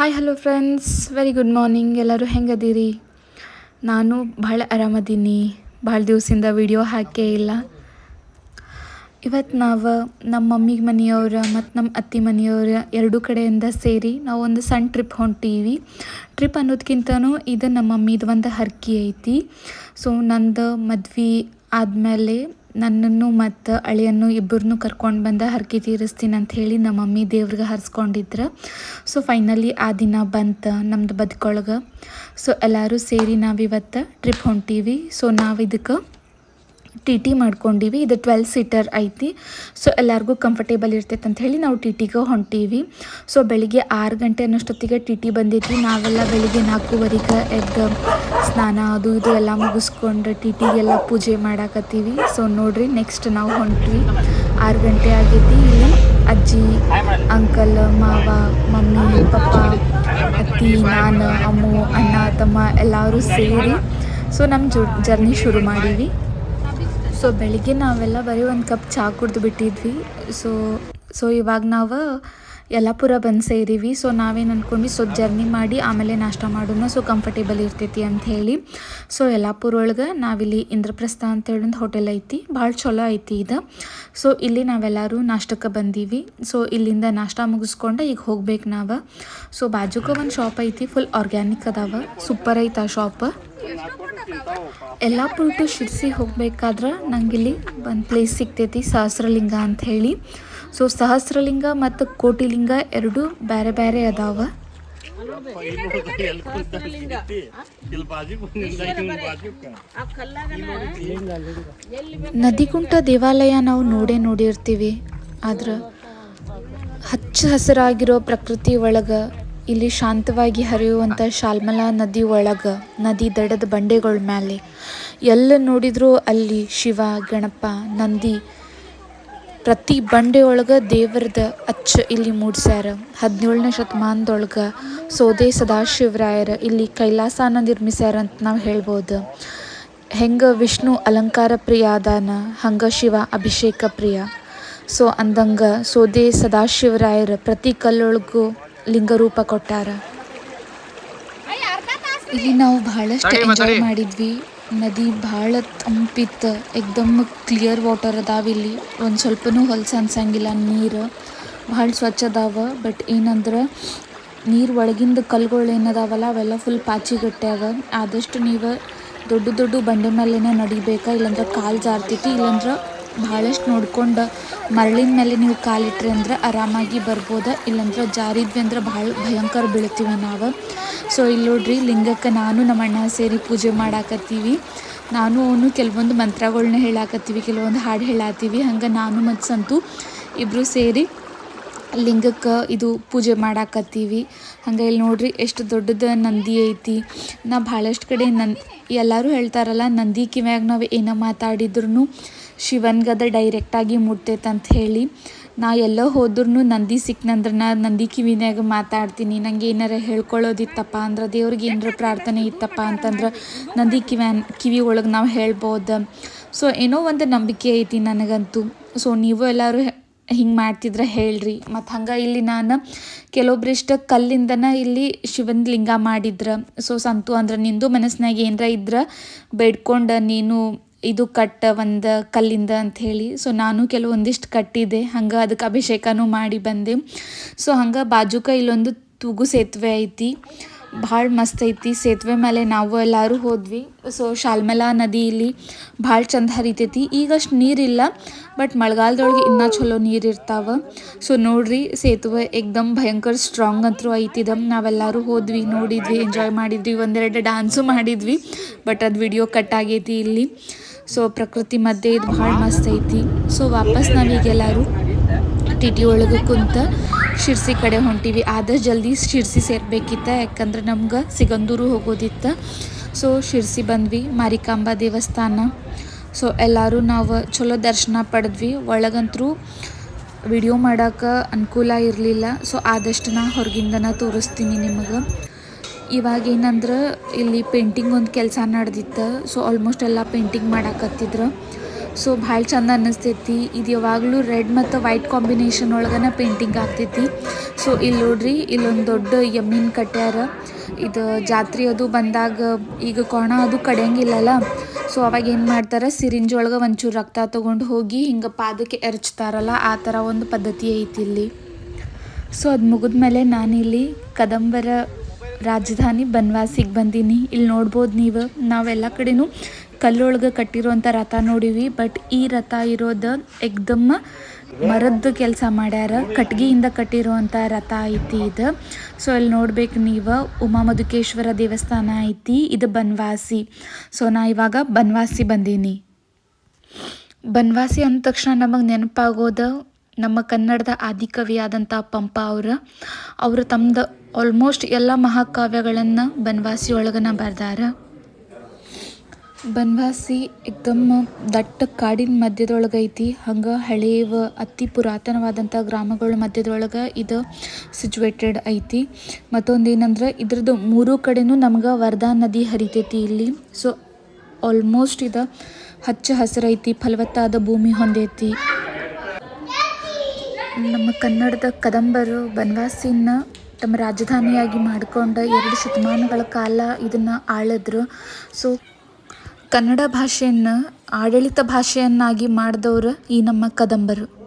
Hi hello friends very good morning ಎಲ್ಲರೂ ಹೆಂಗದೀರಿ? ನಾನು ಭಾಳ ಆರಾಮದೀನಿ. ಭಾಳ ದಿವಸದಿಂದ ವಿಡಿಯೋ ಹಾಕೇ ಇಲ್ಲ. ಇವತ್ತು ನಾವು ನಮ್ಮ ಮಮ್ಮಿಗೆ ಮನೆಯವ್ರ ಮತ್ತು ನಮ್ಮ ಅತ್ತಿ ಮನೆಯವ್ರ ಎರಡೂ ಕಡೆಯಿಂದ ಸೇರಿ ನಾವು ಒಂದು ಸಣ್ಣ ಟ್ರಿಪ್ ಹೊಂಟೀವಿ. ಟ್ರಿಪ್ ಅನ್ನೋದಕ್ಕಿಂತನೂ ಇದು ನಮ್ಮ ಮಮ್ಮಿದು ಒಂದು ಹರ್ಕಿ ಐತಿ. ಸೊ ನಂದು ಮದ್ವೆ ಆದಮೇಲೆ ನನ್ನನ್ನು ಮತ್ತು ಅಳಿಯನ್ನು ಇಬ್ಬರನ್ನು ಕರ್ಕೊಂಡು ಬಂದ ಹರಕೆ ತೀರಿಸ್ತೀನಿ ಅಂತ ಹೇಳಿ ನಮ್ಮ ಮಮ್ಮಿ ದೇವ್ರಿಗೆ ಹರಿಸ್ಕೊಂಡಿದ್ರು. ಸೊ ಫೈನಲಿ ಆ ದಿನ ಬಂತು ನಮ್ದು ಬದುಕೊಳಗೆ. ಸೊ ಎಲ್ಲರೂ ಸೇರಿ ನಾವಿವತ್ತು ಟ್ರಿಪ್ ಹೊಂಟೀವಿ. ಸೊ ನಾವು ಇದಕ್ಕೆ ಟಿ ಟಿ ಮಾಡ್ಕೊಂಡೀವಿ. ಇದು ಟ್ವೆಲ್ ಸೀಟರ್ ಐತಿ. ಸೊ ಎಲ್ಲರಿಗೂ ಕಂಫರ್ಟೇಬಲ್ ಇರ್ತೈತೆ ಅಂತ ಹೇಳಿ ನಾವು ಟಿ ಟಿಗೆ ಹೊಂಟೀವಿ. ಸೊ ಬೆಳಿಗ್ಗೆ ಆರು ಗಂಟೆ ಅನ್ನೋಷ್ಟೊತ್ತಿಗೆ ಟಿ ಟಿ ಬಂದೈತಿ ನಾವೆಲ್ಲ ಬೆಳಿಗ್ಗೆ ನಾಲ್ಕೂವರೆಗೆ ಎದ್ದು ಸ್ನಾನ ಅದು ಇದು ಎಲ್ಲ ಮುಗಿಸ್ಕೊಂಡು ಟಿ ಟಿಗೆಲ್ಲ ಪೂಜೆ ಮಾಡಾಕತ್ತೀವಿ. ಸೊ ನೋಡ್ರಿ ನೆಕ್ಸ್ಟ್ ನಾವು ಹೊಂಟ್ವಿ. ಆರು ಗಂಟೆ ಆಗೈತಿ ಇಲ್ಲಿ ಅಜ್ಜಿ ಅಂಕಲ್ ಮಾವ, ಮಮ್ಮಿ, ಪಪ್ಪ, ಅತ್ತಿ, ನಾನು, ಅಮ್ಮು, ಅಣ್ಣ, ತಮ್ಮ ಎಲ್ಲರೂ ಸೇರಿ ಸೊ ನಮ್ಮ ಜರ್ನಿ ಶುರು ಮಾಡೀವಿ. ಸೊ ಬೆಳಿಗ್ಗೆ ನಾವೆಲ್ಲ ಬರೀ ಒಂದು ಕಪ್ ಚಹಾ ಕುಡ್ದು ಬಿಟ್ಟಿದ್ವಿ. ಸೊ ಸೊ ಇವಾಗ ನಾವು ಯಲ್ಲಾಪುರ ಬಂದು ಸೇರಿವಿ. ಸೊ ನಾವೇನು ಅಂದ್ಕೊಂಡ್ವಿ ಸೊ ಜರ್ನಿ ಮಾಡಿ ಆಮೇಲೆ ನಾಷ್ಟ ಮಾಡೋಣ ಸೊ ಕಂಫರ್ಟೇಬಲ್ ಇರ್ತೈತಿ ಅಂತ ಹೇಳಿ. ಸೊ ಯಲ್ಲಾಪುರ ಒಳಗೆ ನಾವಿಲ್ಲಿ ಇಂದ್ರಪ್ರಸ್ಥ ಅಂತೇಳಿ ಒಂದು ಹೋಟೆಲ್ ಐತಿ. ಭಾಳ ಚಲೋ ಐತಿ ಇದು. ಸೊ ಇಲ್ಲಿ ನಾವೆಲ್ಲರೂ ನಾಷ್ಟಕ್ಕೆ ಬಂದೀವಿ. ಸೊ ಇಲ್ಲಿಂದ ನಾಷ್ಟ ಮುಗಿಸ್ಕೊಂಡು ಈಗ ಹೋಗ್ಬೇಕು ನಾವು. ಸೊ ಬಾಜುಕ ಒಂದು ಶಾಪ್ ಐತಿ ಫುಲ್ ಆರ್ಗ್ಯಾನಿಕ್ ಅದಾವ. ಸೂಪರ್ ಐತೆ ಆ ಶಾಪ್ ಯಲ್ಲಾಪುರ ಟು ಶಿರ್ಸಿ ಹೋಗ್ಬೇಕಾದ್ರೆ ನಂಗಿಲ್ಲಿ ಒಂದು ಪ್ಲೇಸ್ ಸಿಗ್ತೈತಿ ಸಹಸ್ರಲಿಂಗ ಅಂತ ಹೇಳಿ. ಸೊ ಸಹಸ್ರಲಿಂಗ ಮತ್ತು ಕೋಟಿಲಿಂಗ ಎರಡು ಬೇರೆ ಬೇರೆ ಅದಾವ. ನದಿಗುಂಟ ದೇವಾಲಯ ನಾವು ನೋಡೇ ನೋಡಿರ್ತೀವಿ. ಆದ್ರೆ ಹಚ್ಚ ಹಸಿರಾಗಿರೋ ಪ್ರಕೃತಿ ಒಳಗೆ ಇಲ್ಲಿ ಶಾಂತವಾಗಿ ಹರಿಯುವಂಥ ಶಾಲ್ಮಲಾ ನದಿ ಒಳಗೆ ನದಿ ದಡದ ಬಂಡೆಗಳ ಮೇಲೆ ಎಲ್ಲ ನೋಡಿದರೂ ಅಲ್ಲಿ ಶಿವ, ಗಣಪ, ನಂದಿ ಪ್ರತಿ ಬಂಡೆ ಒಳಗೆ ದೇವ್ರದ ಅಚ್ಚ ಇಲ್ಲಿ ಮೂಡ್ಸ್ಯಾರ. ಹದಿನೇಳನೇ ಶತಮಾನದೊಳಗೆ ಸೋದೆ ಸದಾಶಿವರಾಯರ ಇಲ್ಲಿ ಕೈಲಾಸನ ನಿರ್ಮಿಸ್ಯಾರ ಅಂತ ನಾವು ಹೇಳ್ಬೋದು. ಹೆಂಗೆ ವಿಷ್ಣು ಅಲಂಕಾರ ಪ್ರಿಯ ಅದಾನ ಹಂಗೆ ಶಿವ ಅಭಿಷೇಕ ಪ್ರಿಯ. ಸೊ ಅಂದಂಗೆ ಸೋದೆ ಸದಾಶಿವರಾಯರ ಪ್ರತಿ ಕಲ್ಲೊಳಗೂ ಲಿಂಗರೂಪ ಕೊಟ್ಟಾರ. ಇಲ್ಲಿ ನಾವು ಬಹಳಷ್ಟು ಎಂಜಾಯ್ ಮಾಡಿದ್ವಿ. ನದಿ ಭಾಳ ತಂಪಿತ್ತು. ಎಕ್ದಮ್ ಕ್ಲಿಯರ್ ವಾಟರ್ ಅದಾವ ಇಲ್ಲಿ. ಒಂದು ಸ್ವಲ್ಪನೂ ಹೊಲಸು ಅನ್ಸಂಗಿಲ್ಲ ನೀರು ಭಾಳ ಸ್ವಚ್ಛ ಅದಾವ. ಬಟ್ ಏನಂದ್ರೆ ನೀರು ಒಳಗಿಂದ ಕಲ್ಗಳು ಏನದಾವಲ್ಲ ಅವೆಲ್ಲ ಫುಲ್ ಪಾಚಿ ಪಾಚಿಗಟ್ಟ್ಯಾವ ಆದಷ್ಟು ನೀವು ದೊಡ್ಡ ದೊಡ್ಡ ಬಂಡೆ ಮೇಲೆನೇ ನಡಿಬೇಕಾ? ಇಲ್ಲಾಂದ್ರೆ ಕಾಲು ಜಾರ್ತೈತಿ ಇಲ್ಲಾಂದ್ರೆ ಭಾಳಷ್ಟು ನೋಡ್ಕೊಂಡು ಮರಳಿನ ಮೇಲೆ ನೀವು ಕಾಲಿಟ್ರಿ ಅಂದ್ರೆ ಆರಾಮಾಗಿ ಬರ್ಬೋದು? ಇಲ್ಲಂದ್ರೆ ಜಾರಿದ್ವಿ ಅಂದ್ರೆ ಭಾಳ ಭಯಂಕರ ಬೀಳ್ತೀವಿ ನಾವು. ಸೊ ಇಲ್ಲಿ ನೋಡ್ರಿ, ಲಿಂಗಕ್ಕೆ ನಾನು ನಮ್ಮ ಅಣ್ಣ ಸೇರಿ ಪೂಜೆ ಮಾಡಾಕತ್ತೀವಿ. ನಾನು, ಅವನು ಕೆಲವೊಂದು ಮಂತ್ರಗಳನ್ನ ಹೇಳಾಕತ್ತೀವಿ, ಕೆಲವೊಂದು ಹಾಡು ಹೇಳಾತ್ತೀವಿ ಹಂಗೆ ನಾನು ಮತ್ತು ಸಂತು ಇಬ್ಬರು ಸೇರಿ ಲಿಂಗಕ್ಕೆ ಇದು ಪೂಜೆ ಮಾಡಾಕತ್ತೀವಿ. ಹಂಗೆ ಇಲ್ಲಿ ನೋಡ್ರಿ, ಎಷ್ಟು ದೊಡ್ಡದ ನಂದಿ ಐತಿ. ನಾ ಭಾಳಷ್ಟು ಕಡೆ ನನ್ ಎಲ್ಲರೂ ಹೇಳ್ತಾರಲ್ಲ, ನಂದಿ ಕಿವ್ಯಾಗ ನಾವು ಏನೋ ಮಾತಾಡಿದ್ರು ಶಿವನ್ಗದ ಡೈರೆಕ್ಟಾಗಿ ಮುಟ್ತೈತೆ ಅಂತ ಹೇಳಿ. ನಾ ಎಲ್ಲೋ ಹೋದ್ರೂ ನಂದಿ ಸಿಕ್ನಂದ್ರೆ ನಾ ನಂದಿ ಕಿವಿನಾಗ ಮಾತಾಡ್ತೀನಿ. ನಂಗೆ ಏನಾರ ಹೇಳ್ಕೊಳ್ಳೋದಿತ್ತಪ್ಪ ಅಂದ್ರೆ ದೇವ್ರಿಗೆ ಏನಾರ ಪ್ರಾರ್ಥನೆ ಇತ್ತಪ್ಪ ಅಂತಂದ್ರೆ ನಂದಿ ಕಿವ್ಯಾನ್ ಕಿವಿ ಒಳಗೆ ನಾವು ಹೇಳ್ಬೋದು. ಸೊ ಏನೋ ಒಂದು ನಂಬಿಕೆ ಐತಿ ನನಗಂತೂ. ಸೊ ನೀವು ಎಲ್ಲರೂ ಹಿಂಗೆ ಮಾಡ್ತಿದ್ರೆ ಹೇಳ್ರಿ. ಮತ್ತು ಹಂಗೆ ಇಲ್ಲಿ ನಾನು ಕೆಲವೊಬ್ರಿಷ್ಟು ಕಲ್ಲಿಂದನ ಇಲ್ಲಿ ಶಿವನ ಲಿಂಗ ಮಾಡಿದ್ರ. ಸೊ ಸಂತು ಅಂದ್ರೆ ನಿಂದು ಮನಸ್ಸಿನಾಗ ಏನರ ಇದ್ರೆ ಬೇಡ್ಕೊಂಡು ನೀನು ಇದು ಕಟ್ಟ ಒಂದು ಕಲ್ಲಿಂದ ಅಂಥೇಳಿ ಸೊ ನಾನು ಕೆಲವೊಂದಿಷ್ಟು ಕಟ್ಟಿದ್ದೆ. ಹಂಗೆ ಅದಕ್ಕೆ ಅಭಿಷೇಕನೂ ಮಾಡಿ ಬಂದೆ. ಸೊ ಹಂಗೆ ಬಾಜುಕ ಇಲ್ಲೊಂದು ತೂಗು ಸೇತುವೆ ಐತಿ. ಭಾಳ ಮಸ್ತ್ ಐತಿ. ಸೇತುವೆ ಮೇಲೆ ನಾವು ಎಲ್ಲರೂ ಹೋದ್ವಿ. ಸೊ ಶಾಲ್ಮಲಾ ನದಿ ಇಲ್ಲಿ ಭಾಳ ಚಂದ ಹರಿತೈತಿ. ಈಗಷ್ಟು ನೀರಿಲ್ಲ ಬಟ್ ಮಳೆಗಾಲದೊಳಗೆ ಇನ್ನೂ ಚಲೋ ನೀರು ಇರ್ತಾವೆ. ಸೊ ನೋಡ್ರಿ, ಸೇತುವೆ ಏಕ್ದಮ್ ಭಯಂಕರ ಸ್ಟ್ರಾಂಗ್ ಅಂತೂ ಐತಿದ ನಾವೆಲ್ಲರೂ ಹೋದ್ವಿ, ನೋಡಿದ್ವಿ ಎಂಜಾಯ್ ಮಾಡಿದ್ವಿ, ಒಂದೆರಡು ಡ್ಯಾನ್ಸು ಮಾಡಿದ್ವಿ ಬಟ್ ಅದು ವಿಡಿಯೋ ಕಟ್ ಆಗೈತಿ ಇಲ್ಲಿ. ಸೊ ಪ್ರಕೃತಿ ಮಧ್ಯೆ ಇದು ಭಾಳ ಮಸ್ತ್ ಐತಿ. ಸೊ ವಾಪಸ್ ನಾವೀಗೆಲ್ಲರೂ ಟಿ ಟಿ ಒಳಗೆ ಕುಂತ ಶಿರ್ಸಿ ಕಡೆ ಹೊಂಟೀವಿ. ಆದಷ್ಟು ಜಲ್ದಿ ಶಿರ್ಸಿ ಸೇರ್ಬೇಕಿತ್ತ. ಯಾಕಂದ್ರೆ ನಮ್ಗೆ ಸಿಗಂದೂರು ಹೋಗೋದಿತ್ತು. ಸೊ ಶಿರ್ಸಿ ಬಂದ್ವಿ, ಮಾರಿಕಾಂಬ ದೇವಸ್ಥಾನ. ಸೊ ಎಲ್ಲರೂ ನಾವು ಚಲೋ ದರ್ಶನ ಪಡೆದ್ವಿ. ಒಳಗಂತರೂ ವಿಡಿಯೋ ಮಾಡೋಕೆ ಅನುಕೂಲ ಇರಲಿಲ್ಲ. ಸೊ ಆದಷ್ಟು ನಾ ಹೊರಗಿಂದನ ತೋರಿಸ್ತೀನಿ ನಿಮಗೆ. ಇವಾಗ ಏನಂದ್ರೆ, ಇಲ್ಲಿ ಪೇಂಟಿಂಗ್ ಒಂದು ಕೆಲಸ ನಡೆದಿತ್ತು ಸೊ ಆಲ್ಮೋಸ್ಟ್ ಎಲ್ಲ ಪೇಂಟಿಂಗ್ ಮಾಡಾಕತ್ತಿದ್ರು. ಸೊ ಭಾಳ ಚಂದ ಅನ್ನಿಸ್ತೈತಿ. ಇದು ಯಾವಾಗಲೂ ರೆಡ್ ಮತ್ತು ವೈಟ್ ಕಾಂಬಿನೇಷನ್ ಒಳಗನ ಪೇಂಟಿಂಗ್ ಆಗ್ತೈತಿ. ಸೊ ಇಲ್ಲಿ ನೋಡ್ರಿ, ಇಲ್ಲೊಂದು ದೊಡ್ಡ ಎಮ್ಮಿನ ಕಟ್ಟ್ಯಾರ ಇದು ಜಾತ್ರೆ ಅದು ಬಂದಾಗ, ಈಗ ಕೋಣ ಅದು ಕಡಿಯಂಗಿಲ್ಲಲ್ಲ ಸೊ ಅವಾಗ ಏನು ಮಾಡ್ತಾರೆ, ಸಿರಿಂಜ್ ಒಳಗೆ ಒಂಚೂರು ರಕ್ತ ತೊಗೊಂಡು ಹೋಗಿ ಹಿಂಗೆ ಪಾದಕ್ಕೆ ಎರಚ್ತಾರಲ್ಲ, ಆ ಥರ ಒಂದು ಪದ್ಧತಿ ಐತಿ ಇಲ್ಲಿ. ಸೊ ಅದು ಮುಗಿದ್ಮೇಲೆ ನಾನಿಲ್ಲಿ ಕದಂಬರ ರಾಜಧಾನಿ ಬನ್ವಾಸಿಗೆ ಬಂದೀನಿ. ಇಲ್ಲಿ ನೋಡ್ಬೋದು ನೀವು. ನಾವೆಲ್ಲ ಕಡೆನೂ ಕಲ್ಲೊಳಗೆ ಕಟ್ಟಿರೋಂಥ ರಥ ನೋಡೀವಿ. ಬಟ್ ಈ ರಥ ಇರೋದು ಎಕ್ದಮ್ ಮರದ್ದು ಕೆಲಸ ಮಾಡ್ಯಾರ. ಕಟ್ಗೆಯಿಂದ ಕಟ್ಟಿರುವಂಥ ರಥ ಐತಿ ಇದು. ಸೊ, ಇಲ್ಲಿ ನೋಡ್ಬೇಕು ನೀವು. ಉಮಾ ಮಧುಕೇಶ್ವರ ದೇವಸ್ಥಾನ ಐತಿ. ಇದು ಬನ್ವಾಸಿ. ಸೊ, ನಾ ಇವಾಗ ಬನ್ವಾಸಿ ಬಂದೀನಿ. ಬನ್ವಾಸಿ ಅಂದ ತಕ್ಷಣ ನಮಗೆ ನೆನಪಾಗೋದು ನಮ್ಮ ಕನ್ನಡದ ಆದಿಕವಿಯಾದಂಥ ಪಂಪ ಅವ್ರು. ಅವರು ತಮ್ಮದು ಆಲ್ಮೋಸ್ಟ್ ಎಲ್ಲ ಮಹಾಕಾವ್ಯಗಳನ್ನು ಬನವಾಸಿ ಒಳಗನ ಬರ್ದಾರ. ಬನವಾಸಿ ಏಕ್ದಮ್ ದಟ್ಟ ಕಾಡಿನ ಮಧ್ಯದೊಳಗೆ ಐತಿ. ಹಂಗೆ ಹಳೇವ, ಅತಿ ಪುರಾತನವಾದಂಥ ಗ್ರಾಮಗಳ ಮಧ್ಯದೊಳಗೆ ಇದು ಸಿಚುವೇಟೆಡ್ ಐತಿ. ಮತ್ತೊಂದು ಏನಂದ್ರೆ ಇದ್ರದ್ದು ಮೂರೂ ಕಡೆನೂ ನಮ್ಗೆ ವರ್ಧಾ ನದಿ ಹರಿತೈತಿ ಇಲ್ಲಿ. ಸೊ ಆಲ್ಮೋಸ್ಟ್ ಇದು ಹಚ್ಚ ಹಸಿರೈತಿ ಫಲವತ್ತಾದ ಭೂಮಿ ಹೊಂದೈತಿ. ನಮ್ಮ ಕನ್ನಡದ ಕದಂಬರು ಬನವಾಸಿನ ತಮ್ಮ ರಾಜಧಾನಿಯಾಗಿ ಮಾಡಿಕೊಂಡು ಎರಡು ಶತಮಾನಗಳ ಕಾಲ ಇದನ್ನು ಆಳಿದ್ರು. ಸೊ ಕನ್ನಡ ಭಾಷೆಯನ್ನು, ಆಡಳಿತ ಭಾಷೆಯನ್ನಾಗಿ ಮಾಡಿದವರು ಈ ನಮ್ಮ ಕದಂಬರು.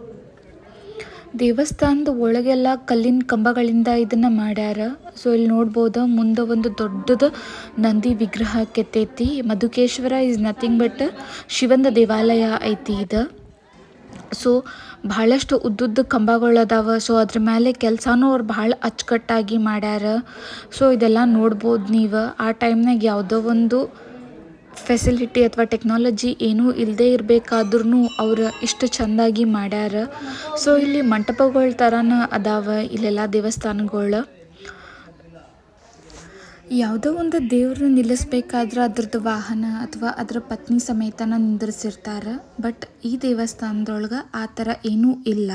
ದೇವಸ್ಥಾನದ ಒಳಗೆಲ್ಲ ಕಲ್ಲಿನ ಕಂಬಗಳಿಂದ ಇದನ್ನು ಮಾಡ್ಯಾರ. ಸೊ ಇಲ್ಲಿ ನೋಡ್ಬೋದು ಮುಂದೆ ಒಂದು ದೊಡ್ಡದು ನಂದಿ ವಿಗ್ರಹ ಕೆತ್ತೈತಿ. ಮಧುಕೇಶ್ವರ ಇಸ್ ನಥಿಂಗ್ ಬಟ್ ಶಿವನ ದೇವಾಲಯ ಐತಿ ಇದು. ಸೊ ಭಾಳಷ್ಟು ಉದ್ದುದ್ದ ಕಂಬಗಳು ಅದಾವ. ಸೊ ಅದ್ರ ಮೇಲೆ ಕೆಲಸನೂ ಅವ್ರು ಭಾಳ ಅಚ್ಚುಕಟ್ಟಾಗಿ ಮಾಡ್ಯಾರ. ಸೊ ಇದೆಲ್ಲ ನೋಡ್ಬೋದು ನೀವು. ಆ ಟೈಮ್ನಾಗ ಯಾವುದೋ ಒಂದು ಫೆಸಿಲಿಟಿ ಅಥವಾ ಟೆಕ್ನಾಲಜಿ ಏನೂ ಇಲ್ಲದೆ ಇರಬೇಕಾದ್ರೂ ಅವ್ರು ಇಷ್ಟು ಚೆಂದಾಗಿ ಮಾಡ್ಯಾರ. ಸೊ ಇಲ್ಲಿ ಮಂಟಪಗಳ ಥರನ ಅದಾವ, ಇಲ್ಲೆಲ್ಲ ದೇವಸ್ಥಾನಗಳು. ಯಾವುದೋ ಒಂದು ದೇವ್ರನ್ನ ನಿಲ್ಲಿಸ್ಬೇಕಾದ್ರೆ ಅದ್ರದ್ದು ವಾಹನ ಅಥವಾ ಅದರ ಪತ್ನಿ ಸಮೇತನ ನಿಂದಿರಿಸಿರ್ತಾರೆ. ಬಟ್ ಈ ದೇವಸ್ಥಾನದೊಳಗೆ ಆ ಥರ ಏನೂ ಇಲ್ಲ.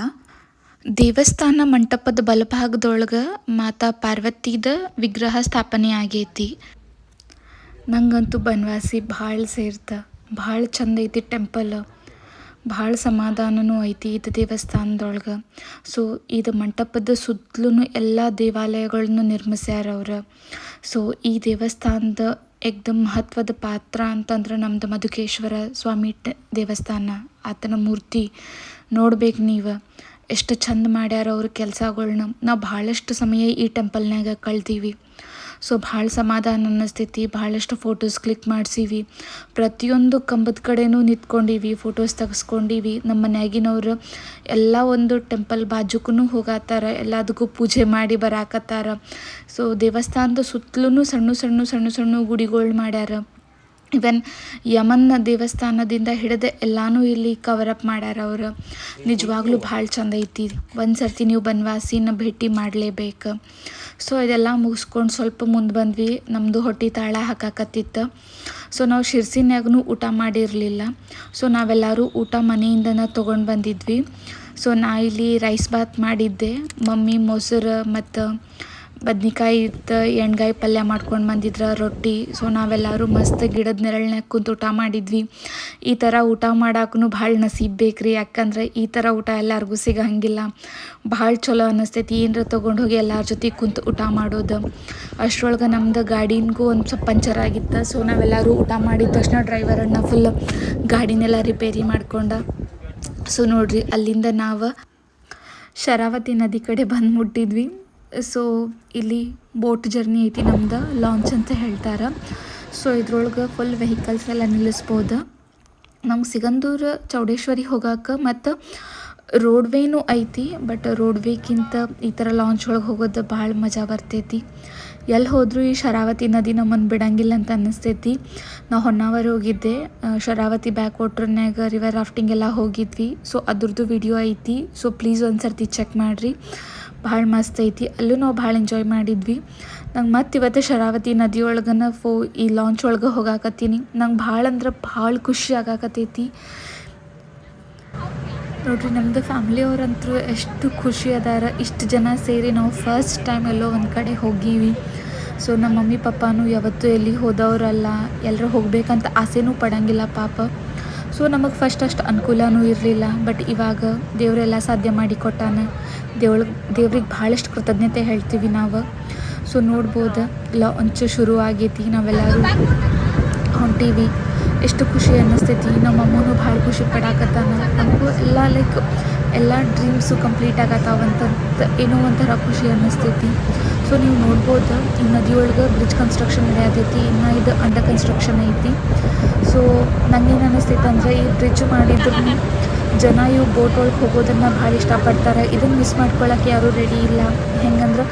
ದೇವಸ್ಥಾನ ಮಂಟಪದ ಬಲಭಾಗದೊಳಗೆ ಮಾತಾ ಪಾರ್ವತಿದ ವಿಗ್ರಹ ಸ್ಥಾಪನೆ ಆಗೈತಿ. ನಂಗಂತೂ ಬನವಾಸಿ ಭಾಳ ಸೇರ್ತ. ಭಾಳ ಚಂದ ಐತಿ ಟೆಂಪಲ್. ಭಾಳ ಸಮಾಧಾನನೂ ಐತಿ ಇದು ದೇವಸ್ಥಾನದೊಳಗೆ. ಸೊ ಇದು ಮಂಟಪದ ಸುತ್ತಲೂ ಎಲ್ಲ ದೇವಾಲಯಗಳನ್ನು ನಿರ್ಮಿಸ್ಯಾರ ಅವರು. ಸೊ ಈ ದೇವಸ್ಥಾನದ ಏಕ್ದಮ್ ಮಹತ್ವದ ಪಾತ್ರ ಅಂತಂದ್ರೆ ನಮ್ಮದು ಮಧುಕೇಶ್ವರ ಸ್ವಾಮಿ ಟ ದೇವಸ್ಥಾನ. ಆತನ ಮೂರ್ತಿ ನೋಡ್ಬೇಕು ನೀವು. ಎಷ್ಟು ಚಂದ ಮಾಡ್ಯಾರ ಅವ್ರ ಕೆಲಸಗಳ್ನ. ನಾವು ಭಾಳಷ್ಟು ಸಮಯ ಈ ಟೆಂಪಲ್ನಾಗ ಕಳ್ದೀವಿ. ಸೊ ಭಾಳ ಸಮಾಧಾನ ಅನ್ನಿಸ್ತೈತಿ, ಭಾಳಷ್ಟು ಫೋಟೋಸ್ ಕ್ಲಿಕ್ ಮಾಡಿಸೀವಿ. ಪ್ರತಿಯೊಂದು ಕಂಬದ ಕಡೆನೂ ನಿಂತ್ಕೊಂಡೀವಿ ಫೋಟೋಸ್ ತೆಗೆಸ್ಕೊಂಡೀವಿ. ನಮ್ಮ ಮನ್ಯಾಗಿನವ್ರು ಎಲ್ಲ ಒಂದು ಟೆಂಪಲ್ ಬಾಜುಕೂ ಹೋಗತ್ತಾರ ಎಲ್ಲದಕ್ಕೂ ಪೂಜೆ ಮಾಡಿ ಬರಾಕತ್ತಾರ. ಸೊ ದೇವಸ್ಥಾನದ ಸುತ್ತಲೂ ಸಣ್ಣ ಸಣ್ಣ ಸಣ್ಣ ಸಣ್ಣ ಗುಡಿಗಳು ಮಾಡ್ಯಾರ. ಇವನ್ ಯಮನ್ನ ದೇವಸ್ಥಾನದಿಂದ ಹಿಡಿದು ಎಲ್ಲಾನು ಇಲ್ಲಿ ಕವರ್ ಅಪ್ ಮಾಡ್ಯಾರ ಅವರು. ನಿಜವಾಗ್ಲೂ ಭಾಳ ಚಂದ ಐತಿ. ಒಂದು ಸರ್ತಿ ನೀವು ಬನವಾಸಿನ ಭೇಟಿ ಮಾಡಲೇಬೇಕು. ಸೊ ಇದೆಲ್ಲ ಮುಗಿಸ್ಕೊಂಡು ಸ್ವಲ್ಪ ಮುಂದೆ ಬಂದ್ವಿ. ನಮ್ಮದು ಹೊಟ್ಟೆ ತಾಳ ಹಾಕಾಕತ್ತಿತ್ತು. ಸೊ ನಾವು ಶಿರ್ಸಿನ್ಯಾಗೂ ಊಟ ಮಾಡಿರಲಿಲ್ಲ. ಸೊ ನಾವೆಲ್ಲರೂ ಊಟ ಮನೆಯಿಂದನೇ ತೊಗೊಂಡು ಬಂದಿದ್ವಿ. ಸೊ ನಾ ಇಲ್ಲಿ ರೈಸ್ ಬಾತ್ ಮಾಡಿದ್ದೆ. ಮಮ್ಮಿ, ಮೊಸರು ಮತ್ತು ಬದ್ನಿಕಾಯಿ ಇತ್ತು ಎಣ್ಗಾಯಿ ಪಲ್ಯ ಮಾಡ್ಕೊಂಡು ಬಂದಿದ್ರು ರೊಟ್ಟಿ. ಸೊ ನಾವೆಲ್ಲರೂ ಮಸ್ತ್ ಗಿಡದ ನೆರಳನ್ಯಾಗ ಕುಂತು ಊಟ ಮಾಡಿದ್ವಿ. ಈ ಥರ ಊಟ ಮಾಡಕ್ಕೂ ಭಾಳ ನಸೀಬ್ ಬೇಕ್ರಿ. ಯಾಕಂದ್ರೆ ಈ ಥರ ಊಟ ಎಲ್ಲರಿಗೂ ಸಿಗಂಗಿಲ್ಲ. ಭಾಳ ಚಲೋ ಅನ್ನಿಸ್ತೈತಿ ಏನರ ತೊಗೊಂಡು ಹೋಗಿ ಎಲ್ಲರ ಜೊತೆ ಕುಂತು ಊಟ ಮಾಡೋದು. ಅಷ್ಟರೊಳಗೆ ನಮ್ದು ಗಾಡಿನಿಗೂ ಒಂದು ಸ್ವಲ್ಪ ಪಂಚರ್ ಆಗಿತ್ತು. ಸೊ ನಾವೆಲ್ಲರೂ ಊಟ ಮಾಡಿದ ತಕ್ಷಣ ಡ್ರೈವರನ್ನ ಫುಲ್ ಗಾಡಿನೆಲ್ಲ ರಿಪೇರಿ ಮಾಡ್ಕೊಂಡು. ಸೊ ನೋಡ್ರಿ, ಅಲ್ಲಿಂದ ನಾವು ಶರಾವತಿ ನದಿ ಕಡೆ ಬಂದು ಮುಟ್ಟಿದ್ವಿ ಸೊ ಇಲ್ಲಿ ಬೋಟ್ ಜರ್ನಿ ಐತಿ ನಮ್ದು ಲಾಂಚ್ ಅಂತ ಹೇಳ್ತಾರೆ. ಸೊ ಇದ್ರೊಳಗೆ ಫುಲ್ ವೆಹಿಕಲ್ಸ್ ಎಲ್ಲ ನಿಲ್ಲಿಸ್ಬೋದು. ನಮ್ಗೆ ಸಿಗಂದೂರು, ಚೌಡೇಶ್ವರಿ ಹೋಗಕ್ಕೆ ಮತ್ತು ರೋಡ್ವೇನೂ ಐತಿ ಬಟ್ ರೋಡ್ವೇಗಿಂತ ಈ ಥರ ಲಾಂಚ್ ಒಳಗೆ ಹೋಗೋದು ಭಾಳ ಮಜಾ ಬರ್ತೈತಿ. ಎಲ್ಲಿ ಹೋದರೂ ಈ ಶರಾವತಿ ನದಿ ನಮ್ಮನ್ನು ಬಿಡಂಗಿಲ್ಲ ಅಂತ ಅನ್ನಿಸ್ತೈತಿ. ನಾವು ಹೊನ್ನಾವರ ಹೋಗಿದ್ದೆ ಶರಾವತಿ ಬ್ಯಾಕ್ ವಾಟ್ರ್ನ್ಯಾಗ ರಿವರ್ ರಾಫ್ಟಿಂಗ್ ಎಲ್ಲ ಹೋಗಿದ್ವಿ. ಸೊ ಅದ್ರದ್ದು ವಿಡಿಯೋ ಐತಿ. ಸೊ ಪ್ಲೀಸ್ ಒಂದು ಸರ್ತಿ ಚೆಕ್ ಮಾಡಿರಿ. ಭಾಳ ಮಸ್ತ್ ಐತಿ. ಅಲ್ಲೂ ನಾವು ಭಾಳ ಎಂಜಾಯ್ ಮಾಡಿದ್ವಿ. ನಂಗೆ ಮತ್ತೆ ಇವತ್ತು ಶರಾವತಿ ನದಿಯೊಳಗನ ಫೋ, ಈ ಲಾಂಚ್ ಒಳಗೆ ಹೋಗಾಕತ್ತೀನಿ. ನಂಗೆ ಭಾಳ ಅಂದ್ರೆ ಭಾಳ ಖುಷಿ ಆಗಾಕತ್ತೈತಿ ನೋಡ್ರಿ ನಮ್ಮದು ಫ್ಯಾಮ್ಲಿಯವ್ರಂತೂ ಎಷ್ಟು ಖುಷಿ ಅದಾರ. ಇಷ್ಟು ಜನ ಸೇರಿ ನಾವು ಫಸ್ಟ್ ಟೈಮ್ ಎಲ್ಲೋ ಒಂದು ಕಡೆ ಹೋಗೀವಿ. ಸೊ ನಮ್ಮ ಮಮ್ಮಿ ಪಪ್ಪಾನು ಯಾವತ್ತೂ ಎಲ್ಲಿ ಹೋದವರಲ್ಲ ಎಲ್ಲರೂ ಹೋಗ್ಬೇಕಂತ ಆಸೆನೂ ಪಡಂಗಿಲ್ಲ ಪಾಪ. ಸೊ ನಮಗೆ ಫಸ್ಟ್ ಅಷ್ಟು ಅನುಕೂಲನೂ ಇರಲಿಲ್ಲ. ಬಟ್ ಇವಾಗ ದೇವರೆಲ್ಲ ಸಾಧ್ಯ ಮಾಡಿ ಕೊಟ್ಟಾನ. ದೇವ್ಳ ದೇವ್ರಿಗೆ ಭಾಳಷ್ಟು ಕೃತಜ್ಞತೆ ಹೇಳ್ತೀವಿ ನಾವು. ಸೊ ನೋಡ್ಬೋದು ಲಾಂಚ್ ಶುರು ಆಗೈತಿ ನಾವೆಲ್ಲರೂ. ಹೊಂಟೀವಿ ಎಷ್ಟು ಖುಷಿ ಅನ್ನಿಸ್ತೈತಿ, ನಮ್ಮ ಅಮ್ಮನೂ ಭಾಳ ಖುಷಿ ಪಡಾಕತ್ತಾನ. ನಮಗೂ ಎಲ್ಲ ಲೈಕ್ ಎಲ್ಲ ಡ್ರೀಮ್ಸು ಕಂಪ್ಲೀಟ್ ಆಗತ್ತಾವಂತ ಏನೋ ಒಂಥರ ಖುಷಿ ಅನ್ನಿಸ್ತೈತಿ. ಸೊ ನೀವು ನೋಡ್ಬೋದು, ಈ ನದಿಯೊಳಗೆ ಬ್ರಿಡ್ಜ್ ಕನ್ಸ್ಟ್ರಕ್ಷನ್ ನಡೆಯತೈತಿ, ಇನ್ನು ಇದು ಅಂಡರ್ ಕನ್ಸ್ಟ್ರಕ್ಷನ್ ಐತಿ. ಸೊ ನಂಗೇನು ಅನ್ನಿಸ್ತೈತೆ ಅಂದರೆ ಈ ಬ್ರಿಡ್ಜ್ ಮಾಡಿದ್ರು ಜನ ಇವು ಬೋಟ್ ಒಳಗೆ ಹೋಗೋದನ್ನು ಭಾಳ ಇಷ್ಟಪಡ್ತಾರೆ. ಇದನ್ನ ಮಿಸ್ ಮಾಡ್ಕೊಳಕ್ಕೆ ಯಾರು ರೆಡಿ ಇಲ್ಲ. ಹೆಂಗಂದ್ರೆ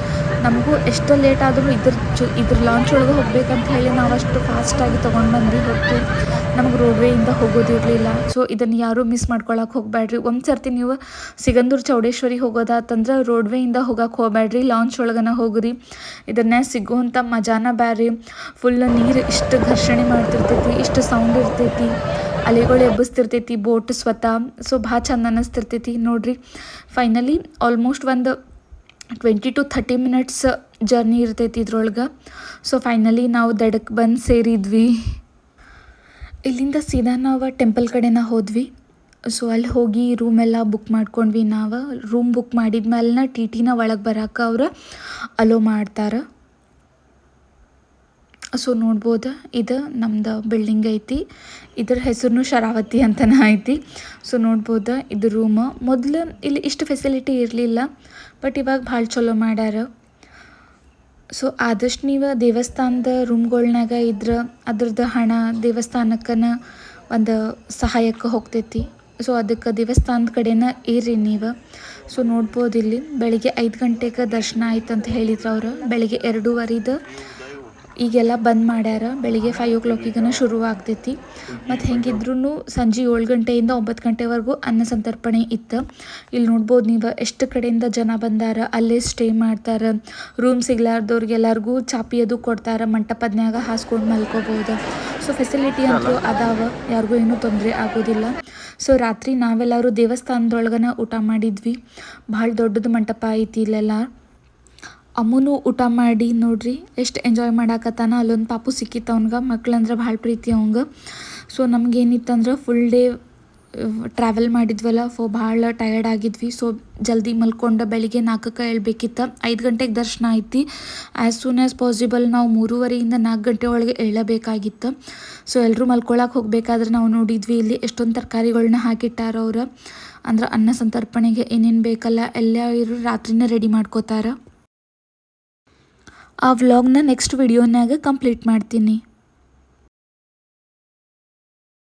ನಮಗೂ ಎಷ್ಟು ಲೇಟ್ ಆದರೂ ಇದ್ರ ಜೊ ಇದ್ರ ಲಾಂಚ್ ಒಳಗೆ ಹೋಗ್ಬೇಕಂತ ಹೇಳಿ ನಾವು ಅಷ್ಟು ಫಾಸ್ಟಾಗಿ ತೊಗೊಂಡು ಬಂದು ಹೊರತು ನಮಗೆ ರೋಡ್ವೇಯಿಂದ ಹೋಗೋದಿರಲಿಲ್ಲ ಸೊ ಇದನ್ನು ಯಾರೂ ಮಿಸ್ ಮಾಡ್ಕೊಳಕ್ಕೆ ಹೋಗಬೇಡ್ರಿ ಒಂದು ಸರ್ತಿ ನೀವು ಸಿಗಂದೂರು ಚೌಡೇಶ್ವರಿ ಹೋಗೋದಾತಂದ್ರೆ ರೋಡ್ವೇಯಿಂದ ಹೋಗಕ್ಕೆ ಹೋಗಬೇಡ್ರಿ ಲಾಂಚ್ ಒಳಗನ ಹೋಗ್ರಿ. ಇದನ್ನೇ ಸಿಗುವಂಥ ಮಜಾನ ಬ್ಯಾರಿ. ಫುಲ್ ನೀರು ಇಷ್ಟು ಘರ್ಷಣೆ ಮಾಡ್ತಿರ್ತೈತಿ, ಇಷ್ಟು ಸೌಂಡ್ ಇರ್ತೈತಿ. ಅಲೆಗಳು ಎಬ್ಬಿಸ್ತಿರ್ತೈತಿ ಬೋಟ್ ಸ್ವತಃ. ಸೊ ಭಾಳ ಚಂದ ಅನ್ನಿಸ್ತಿರ್ತೈತಿ ನೋಡ್ರಿ. ಫೈನಲಿ ಆಲ್ಮೋಸ್ಟ್ ಒಂದು twenty to thirty minutes journey ಇರ್ತೈತಿ ಇದ್ರೊಳಗೆ. ಸೊ ಫೈನಲಿ ನಾವು ದಡಕ್ಕೆ ಬಂದು ಸೇರಿದ್ವಿ. ಇಲ್ಲಿಂದ ಸೀದಾ ನಾವು ಟೆಂಪಲ್ ಕಡೆನ ಹೋದ್ವಿ. ಸೊ ಅಲ್ಲಿ ಹೋಗಿ ರೂಮ್ ಎಲ್ಲ ಬುಕ್ ಮಾಡ್ಕೊಂಡ್ವಿ ನಾವು. ರೂಮ್ ಬುಕ್ ಮಾಡಿದ್ಮೇಲೆ ಟಿ ಟಿನ ಒಳಗೆ ಬರೋಕೆ ಅವ್ರು ಅಲೋ ಮಾಡ್ತಾರೆ. ಸೊ ನೋಡ್ಬೋದು, ಇದು ನಮ್ದು ಬಿಲ್ಡಿಂಗ್ ಐತಿ. ಇದ್ರ ಹೆಸರು ಶರಾವತಿ ಅಂತನೇ ಐತಿ. ಸೊ ನೋಡ್ಬೋದು, ಇದು ರೂಮ್ ಮೊದಲು ಇಲ್ಲಿ ಇಷ್ಟು ಫೆಸಿಲಿಟಿ ಇರಲಿಲ್ಲ ಬಟ್ ಇವಾಗ ಭಾಳ ಚಲೋ ಮಾಡ್ಯಾರ. ಸೊ ಆದಷ್ಟು ನೀವು ದೇವಸ್ಥಾನದ ರೂಮ್ಗಳ್ನಾಗ ಇದ್ರೆ, ಅದ್ರದ್ದು ಹಣ ದೇವಸ್ಥಾನಕ್ಕನ ಒಂದು ಸಹಾಯಕ್ಕೆ ಹೋಗ್ತೈತಿ. ಸೊ ಅದಕ್ಕೆ ದೇವಸ್ಥಾನದ ಕಡೆನ ಏರಿ ನೀವು. ಸೊ ನೋಡ್ಬೋದು ಇಲ್ಲಿ ಬೆಳಿಗ್ಗೆ ಐದು ಗಂಟೆಗೆ ದರ್ಶನ ಆಯ್ತು ಅಂತ ಹೇಳಿದ್ರು ಅವರು. ಬೆಳಿಗ್ಗೆ ಎರಡೂವರೆದು ಈಗೆಲ್ಲ ಬಂದ್ ಮಾಡ್ಯಾರ. ಬೆಳಿಗ್ಗೆ ಫೈವ್ ಓ ಕ್ಲಾಕಿಗನ ಶುರು ಆಗ್ತೈತಿ. ಮತ್ತು ಹೆಂಗಿದ್ರು ಸಂಜೆ ಏಳು ಗಂಟೆಯಿಂದ ಒಂಬತ್ತು ಗಂಟೆವರೆಗೂ ಅನ್ನ ಸಂತರ್ಪಣೆ ಇತ್ತು. ಇಲ್ಲಿ ನೋಡ್ಬೋದು ನೀವು ಎಷ್ಟು ಕಡೆಯಿಂದ ಜನ ಬಂದಾರ, ಅಲ್ಲೇ ಸ್ಟೇ ಮಾಡ್ತಾರೆ. ರೂಮ್ ಸಿಗ್ಲಾರ್ದವ್ರಿಗೆಲ್ಲರಿಗೂ ಚಾಪಿ ಅದು ಕೊಡ್ತಾರೆ, ಮಂಟಪದ್ನ್ಯಾಗ ಹಾಸ್ಕೊಂಡು ಮಲ್ಕೋಬೋದು. ಸೊ ಫೆಸಿಲಿಟಿ ಅಂತೂ ಅದಾವ, ಯಾರಿಗೂ ಏನೂ ತೊಂದರೆ ಆಗೋದಿಲ್ಲ. ಸೊ ರಾತ್ರಿ ನಾವೆಲ್ಲರೂ ದೇವಸ್ಥಾನದೊಳಗನ ಊಟ ಮಾಡಿದ್ವಿ. ಭಾಳ ದೊಡ್ಡದು ಮಂಟಪ ಐತಿ ಇಲ್ಲೆಲ್ಲ. ಅಮ್ಮನೂ ಊಟ ಮಾಡಿ ನೋಡ್ರಿ, ಎಷ್ಟು ಎಂಜಾಯ್ ಮಾಡಾಕತ್ತಾನ. ಅಲ್ಲೊಂದು ಪಾಪು ಸಿಕ್ಕಿತ್ತು ಅವ್ನ್ಗೆ, ಮಕ್ಳಂದ್ರೆ ಭಾಳ ಪ್ರೀತಿ ಅವಂಗೆ ಸೊ ನಮಗೇನಿತ್ತಂದ್ರೆ ಫುಲ್ ಡೇ ಟ್ರಾವೆಲ್ ಮಾಡಿದ್ವಲ್ಲ ಫೋ ಭಾಳ ಟಯರ್ಡ್ ಆಗಿದ್ವಿ. ಸೊ ಜಲ್ದಿ ಮಲ್ಕೊಂಡು ಬೆಳಿಗ್ಗೆ ನಾಲ್ಕಕ್ಕೆ ಏಳ್ಬೇಕಿತ್ತು ಐದು ಗಂಟೆಗೆ ದರ್ಶನ ಐತಿ ಆ್ಯಸ್ ಸೂನ್ ಆ್ಯಸ್ ಪಾಸಿಬಲ್ ನಾವು ಮೂರುವರೆಯಿಂದ ನಾಲ್ಕು ಗಂಟೆ ಒಳಗೆ ಏಳಬೇಕಾಗಿತ್ತು ಸೊ ಎಲ್ಲರೂ ಮಲ್ಕೊಳಕ್ಕೆ ಹೋಗಬೇಕಾದ್ರೆ ನಾವು ನೋಡಿದ್ವಿ ಇಲ್ಲಿ ಎಷ್ಟೊಂದು ತರಕಾರಿಗಳನ್ನ ಹಾಕಿಟ್ಟಾರ ಅವ್ರು. ಅಂದ್ರೆ ಅನ್ನ ಸಂತರ್ಪಣೆಗೆ ಏನೇನು ಬೇಕಲ್ಲ, ಎಲ್ಲ ಇವರು ರಾತ್ರಿನೇ ರೆಡಿ ಮಾಡ್ಕೋತಾರೆ. ಆ ವ್ಲಾಗ್ನ ನೆಕ್ಸ್ಟ್ ವಿಡಿಯೋನಾಗ ಕಂಪ್ಲೀಟ್ ಮಾಡ್ತೀನಿ.